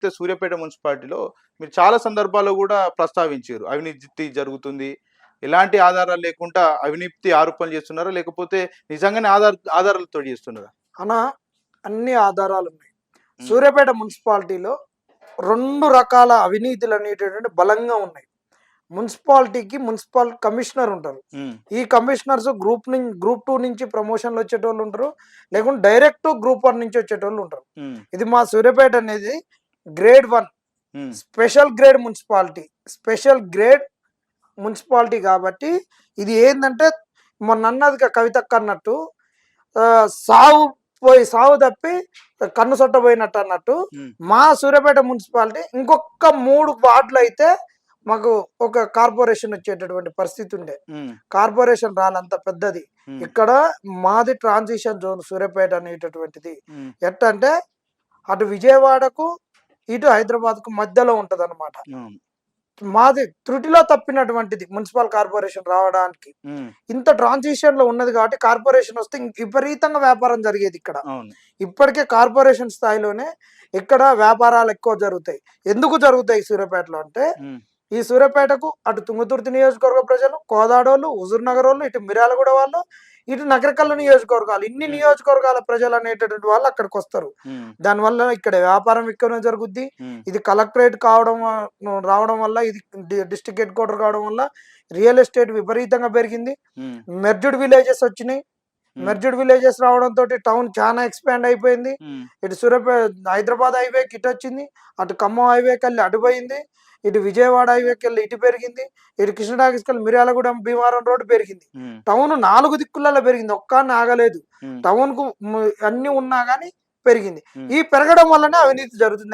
చూస్తే సూర్యాపేట మున్సిపాలిటీలో మీరు చాలా సందర్భాల్లో కూడా ప్రస్తావించారు. అవినీతి జరుగుతుంది. ఎలాంటి ఆధారాలు లేకుండా అవినీతి ఆరోపణలు చేస్తున్నారా? లేకపోతే నిజంగానే ఆధార ఆధారాలతో చేస్తున్నారా? అన్న అన్ని ఆధారాలు ఉన్నాయి. సూర్యాపేట మున్సిపాలిటీలో రెండు రకాల అవినీతులు అనేటటువంటి బలంగా ఉన్నాయి. మున్సిపాలిటీకి మున్సిపల్ కమిషనర్ ఉంటారు. ఈ కమిషనర్స్ గ్రూప్ నుంచి గ్రూప్ టూ నుంచి ప్రమోషన్లు వచ్చేటోళ్ళు ఉంటారు. లేకుంటే డైరెక్ట్ గ్రూప్ వన్ నుంచి వచ్చేటోళ్ళు ఉంటారు. ఇది మా సూర్యాపేట అనేది grade one. Um, special grade municipality. Special grade municipality కాబట్టి ఇది ఏంటంటే మొన్న అన్నది కవితక్క అన్నట్టు సావు పోయి సావు తప్పి కన్ను సొట్టబోయినట్టు అన్నట్టు ఉమ్, మా సూర్యాపేట మున్సిపాలిటీ ఇంకొక మూడు వార్డులు అయితే మాకు ఒక కార్పొరేషన్ వచ్చేటటువంటి పరిస్థితి ఉండే. ఉమ్, కార్పొరేషన్ రాలంత పెద్దది. ఇక్కడ మాది ట్రాన్సిషన్ జోన్ సూర్యాపేట అనేటటువంటిది. ఎట్టంటే అటు విజయవాడకు ఇటు హైదరాబాద్కు మధ్యలో ఉంటది అనమాట మాది త్రుటిలో తప్పినటువంటిది మున్సిపల్ కార్పొరేషన్ రావడానికి. ఇంత ట్రాన్సిషన్లో ఉన్నది కాబట్టి కార్పొరేషన్ వస్తే విపరీతంగా వ్యాపారం జరిగేది ఇక్కడ. ఇప్పటికే కార్పొరేషన్ స్థాయిలోనే ఇక్కడ వ్యాపారాలు ఎక్కువ జరుగుతాయి. ఎందుకు జరుగుతాయి సూర్యాపేటలో అంటే ఈ సూర్యాపేటకు అటు తుంగతుర్తి నియోజకవర్గ ప్రజలు కోదాడోళ్ళు హుజూర్ నగర్ వాళ్ళు ఇటు మిర్యాలగూడ వాళ్ళు ఇటు నగరకల్లు నియోజకవర్గాలు ఇన్ని Hmm. నియోజకవర్గాల ప్రజలు అనేటటువంటి వాళ్ళు అక్కడికి వస్తారు. ఉమ్, దానివల్ల ఇక్కడ వ్యాపారం ఎక్కువనే జరుగుద్ది. ఉమ్, ఇది కలెక్టరేట్ కావడం రావడం వల్ల ఇది డిస్ట్రిక్ట్ హెడ్ క్వార్టర్ కావడం వల్ల రియల్ ఎస్టేట్ విపరీతంగా పెరిగింది. ఉమ్, మెర్జ్డ్ విలేజెస్ వచ్చినాయి. మెర్జ్డ్ విలేజెస్ రావడం తోటి టౌన్ చాలా ఎక్స్పాండ్ అయిపోయింది. ఇటు సూర్యాపేట హైదరాబాద్ హైవేకి ఇటు వచ్చింది. అటు ఖమ్మం హైవేకి వెళ్ళి అటు పోయింది. ఇటు విజయవాడ హైవేకి వెళ్ళి ఇటు పెరిగింది. ఇటు కృష్ణరాగికి వెళ్ళి మిర్యాలగూడెం భీమవరం రోడ్డు పెరిగింది. టౌన్ నాలుగు దిక్కులలో పెరిగింది. ఒక్కని ఆగలేదు. టౌన్కు అన్ని ఉన్నా కానీ పెరిగింది. ఈ పెరగడం వల్లనే అవినీతి జరుగుతుంది.